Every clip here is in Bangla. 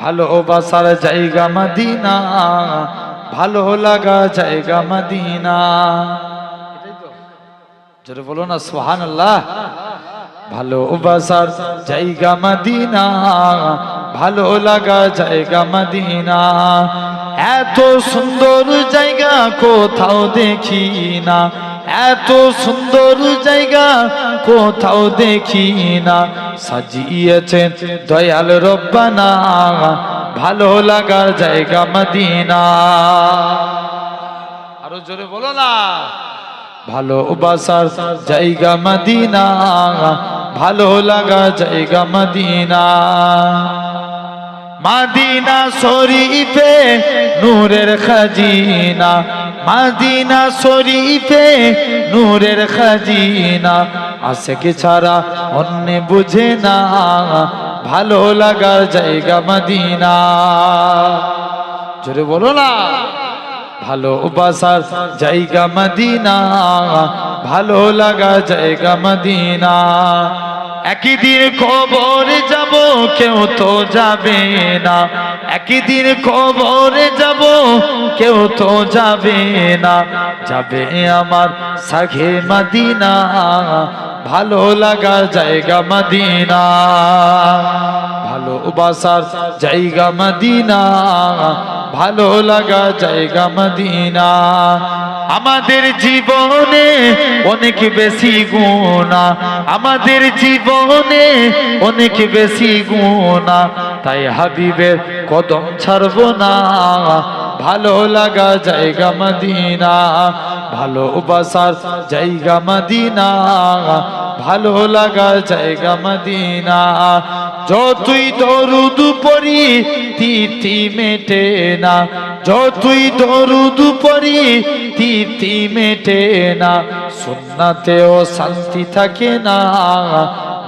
ভালোবাসার জায়গা মদিনা, ভালো লাগা জায়গা মদিনা। জোরে বলো না সোহান আল্লাহ ভালোবাসার জায়গা মদিনা, ভালো লাগা জায়গা মদিনা। এত সুন্দর জায়গা কোথাও দেখি না। এত সুন্দর জায়গা কোথাও দেখি না। সাজিয়েছেন দয়াল রব্বানা, ভালো লাগার জায়গা মদিনা। আরও জোরে বলো না। ভালোবাসার জায়গা মদিনা, ভালো লাগা জায়গা মদিনা। মাদিনা শরীফে নূরের খাজিনা মাদিনা শরীফে নূরের খাজিনা। আসে কি ছাড়া অন্য বুঝে না। ভালো লাগার জায়গা মদিনা। জোরে বলো না। ভালোবাসার জায়গা মদিনা। ভালো লাগা জায়গা মদিনা। একই দিন কবরে যাব, কেউ তো যাবে না। একই দিন কবরে যাব, কেউ তো যাবে না। যাবে আমার সাঘে মাদিনা, ভালো লাগা জায়গা মদিনা। ভালোবাসার জায়গা মদিনা, ভালো লাগা জায়গা মদিনা। আমাদের জীবনে অনেক বেশি গুণা, আমাদের জীবনে অনেক বেশি গুণা। তাই হাবিবের কদম ছাড়ব না, ভালো লাগা জায়গা মদিনা ভালোবাসার জায়গা মদিনা ভালো লাগা জায়গা মদিনা। যতই দরুদ পড়ি, তিথি মেটে না। যতই দরুদ পড়ি, তিথি মেটে না। সুন্নাতেও শান্তি থাকে না।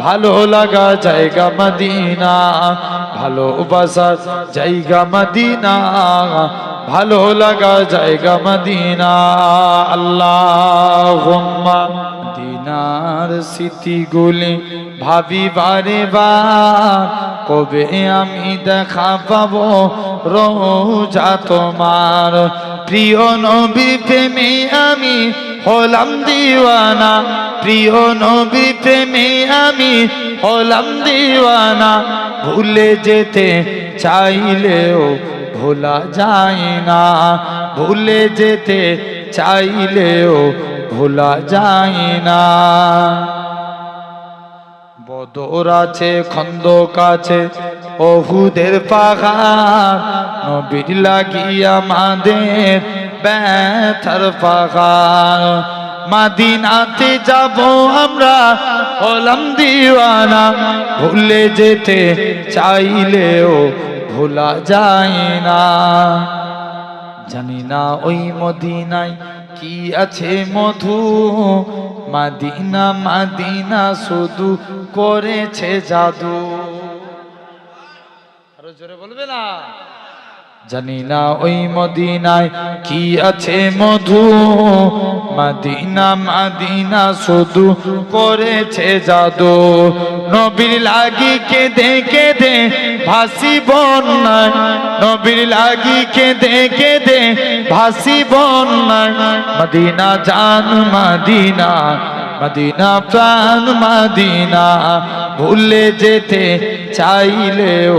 ভালো লাগা জায়গা মদিনা। ভালোবাসার জায়গা মদিনা। ভালো লাগা জায়গা মদিনা। আল্লাহ দিনার স্মৃতিগুলি ভাবি বারে বার, কবে আমি দেখা পাবো রোজা তোমার? প্রিয় নবী প্রেমে আমি হলাম দিওয়ানা। প্রিয় নবী প্রেমে আমি হলাম দিওয়ানা। ভুলে যেতে চাইলেও ভোলা যায় না। ভুলে যেতে চাইলেও ভোলা যায় না। বদর আছে, খন্দক আছে, অহুদের পাহাড়। নবীর লাগিয়া আমাদের ব্যথার পাহাড়। মাদিনাতে যাব আমরা, হলাম দিওয়ানা। ভুলে যেতে চাইলেও ভোলা যায় না। জানি না ওই মদিনায় কি আছে মধু? মাদিনা মাদিনা শুধু করেছে জাদু। আরও জোরে বলবে না? জানি না ওই মদিনায় কি আছে মধু। মাদিনা মাদিনা শুধু করেছে জাদু। নবীর লাগি কে কেঁদে কেঁদে ভাসি বন্যায় নবীর লাগি কে কেঁদে কেঁদে ভাসি বন্যায় মদিনা জান, মাদিনা, মদিনা প্রাণ, মদিনা। ভুলে যেতে চাইলেও